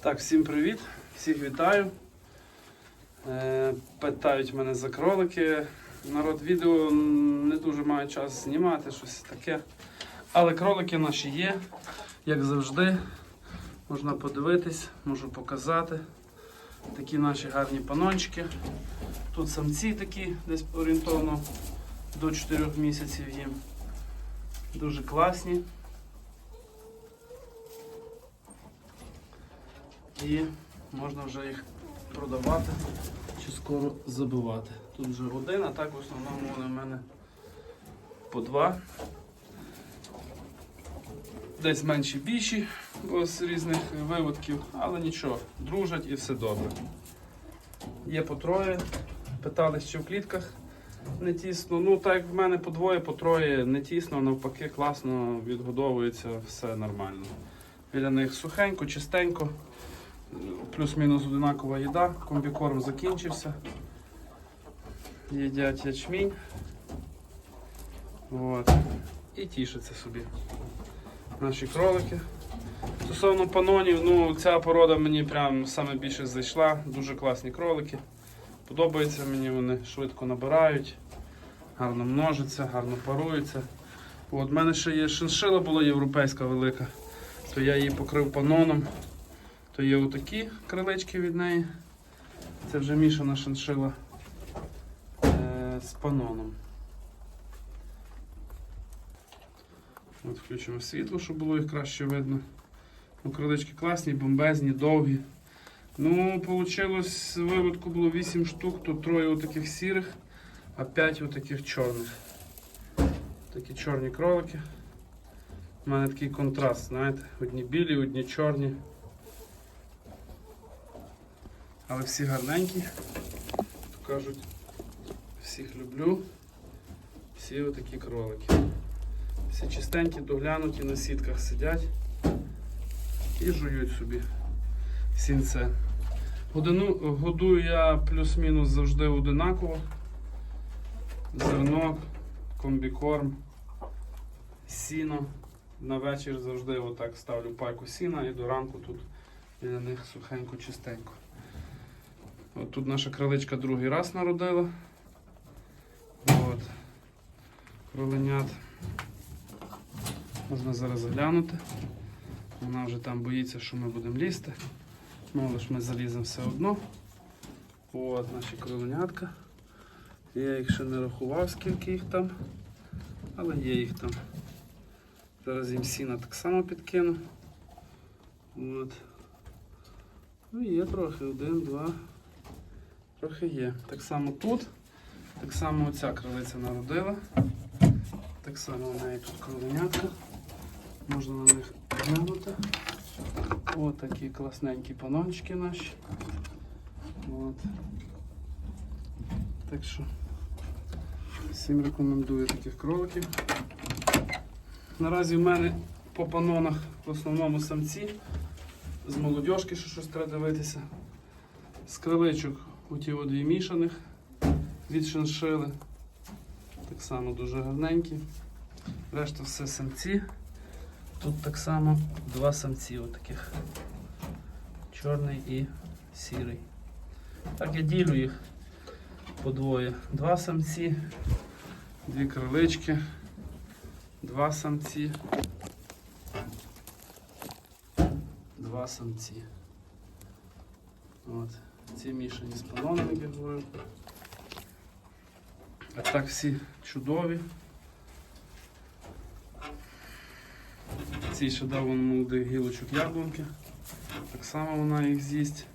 Так, всім привіт, всіх вітаю. Е, питають мене за кролики. Народ відео не дуже має час знімати, щось таке. Але кролики наші є, як завжди. Можна подивитись, можу показати. Такі наші гарні панончики. Тут самці такі, десь орієнтовно до 4 місяців їм. Дуже класні. І можна вже їх продавати чи скоро забивати. Тут вже один, а так в основному вони в мене по два. Десь менші більші, з різних виводків, але нічого, дружать і все добре. Є по троє, питали, чи в клітках не тісно. Ну, так як в мене по двоє, по троє не тісно, навпаки, класно відгодовується, все нормально. Біля них сухенько, чистенько, плюс-мінус одинакова їда, комбікорм закінчився. Їдять ячмінь. От. І тішаться собі. Наші кролики. Стосовно панонів, ну ця порода мені прям саме більше зайшла. Дуже класні кролики. Подобається мені, вони швидко набирають, гарно множаться, гарно паруються. От, в мене ще є шиншила була європейська велика, то я її покрив паноном. То є отакі крилечки від неї. Це вже мішана шиншила е, з паноном. От включимо світло, щоб було їх краще видно. Ну, крилички класні, бомбезні, довгі. Ну, вийшло, виводку було 8 штук, то троє отаких сірих, а 5 отаких чорних. Такі чорні кролики. У мене такий контраст, знаєте, одні білі, одні чорні. Але всі гарненькі. То кажуть, всіх люблю. Всі отакі кролики. Всі чистенькі, доглянуті, на сітках сидять і жують собі сінце. Годину, годую я плюс-мінус завжди одинаково. Зерно, комбікорм, сіно. На вечір завжди отак ставлю пайку сіна і до ранку тут біля них сухенько, чистенько. От тут наша криличка другий раз народила. От. Кроленят. Можна зараз заглянути. Вона вже там боїться, що ми будемо лізти. Ну, але ж ми заліземо все одно. От наші кроленятка. Я їх ще не рахував, скільки їх там, але є їх там. Зараз їм сіна так само підкину. От. Ну є трохи, один, два. Трохи є. Так само тут. Так само оця крилиця народила. Так само у неї тут кроленятка. Можна на них глянути. Ось такі класненькі панончики наші. От. Так що всім рекомендую таких кроликів. Наразі в мене по панонах в основному самці. З молодьошки ще щось треба дивитися. З криличок оті дві мішаних від шиншили. Так само дуже гарненькі. Решта все самці. Тут так само два самці отаких. Чорний і сірий. Так я ділю їх по двоє. Два самці, дві крилички, два самці, два самці. От. Ці мішані з панонами, я. А так всі чудові. Ці ще дав вон молодих гілочок яблунки. Так само вона їх з'їсть.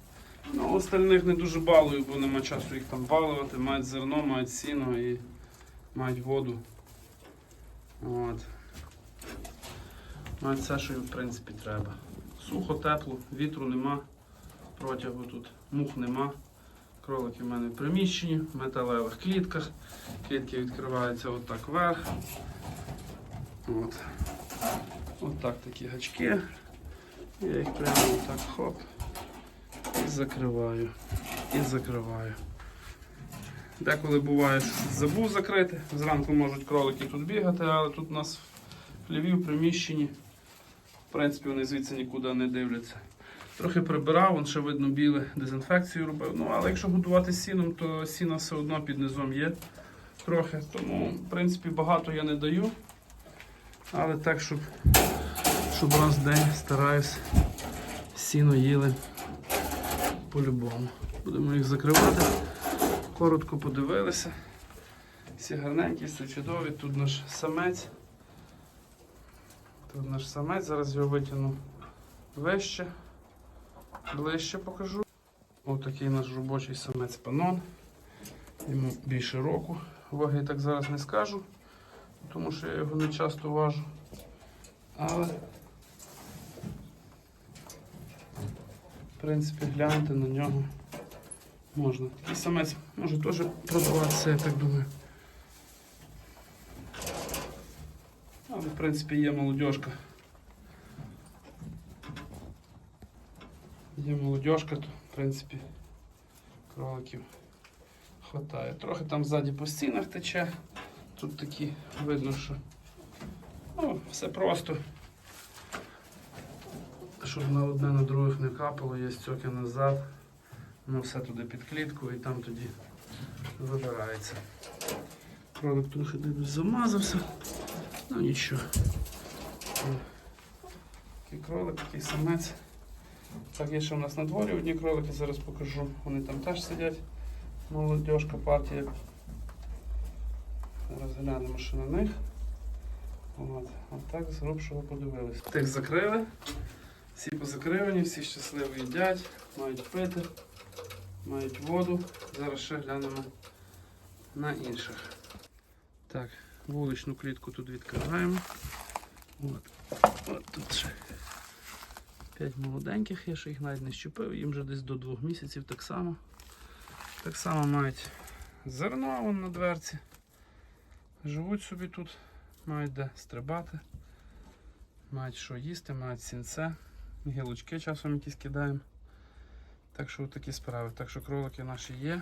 Ну, остальних не дуже балую, бо нема часу їх там балувати. Мають зерно, мають сіно і мають воду. От. Мають все, що їм в принципі треба. Сухо, тепло, вітру нема, протягу тут, мух нема. Кролики в мене в приміщенні, в металевих клітках. Клітки відкриваються отак вверх. От. От так такі гачки. Я їх прямо отак хоп. І закриваю. І закриваю. Деколи буває, що забув закрити. Зранку можуть кролики тут бігати, але тут у нас в хліві в приміщенні. В принципі, вони звідси нікуди не дивляться. Трохи прибирав, вон ще видно біле, дезінфекцію робив. Ну, але якщо годувати сіном, то сіна все одно під низом є трохи. Тому, в принципі, багато я не даю. Але так, щоб, щоб раз в день стараюсь сіно їли по-любому. Будемо їх закривати. Коротко подивилися. Всі гарненькі, все чудові. Тут наш самець. Тут наш самець, зараз його витягну вище, ближче покажу. Отакий наш робочий самець панон. Йому більше року. Ваги так зараз не скажу, тому що я його не часто важу. Але в принципі глянути на нього можна. Такий самець може теж продаватися, я так думаю. Але в принципі є молодіжка. Є молодіжка, то в принципі кроликів хватає. Трохи там ззаді по стінах тече. Тут такі видно, що ну, все просто. Щоб на одне на других не капало, є стьоки назад. Ну все туди під клітку і там тоді вибирається. Кролик трохи дивлюсь замазався. Ну нічого. Такий кролик, такий самець. Так, є ще у нас на дворі одні кролики, зараз покажу. Вони там теж сидять. Молодіжка партія. Зараз глянемо ще на них. От, от так з грубшого подивилися. Тих закрили. Всі позакривані, всі щасливо їдять, мають пити, мають воду. Зараз ще глянемо на інших. Так, вуличну клітку тут відкриваємо. От, от тут ще 5 молоденьких, я ще їх навіть не щупив, їм вже десь до 2 місяців так само. Так само мають зерно вон на дверці. Живуть собі тут, мають де стрибати, мають що їсти, мають сінце, гілочки часом якісь кидаємо. Так що такі справи. Так що кролики наші є.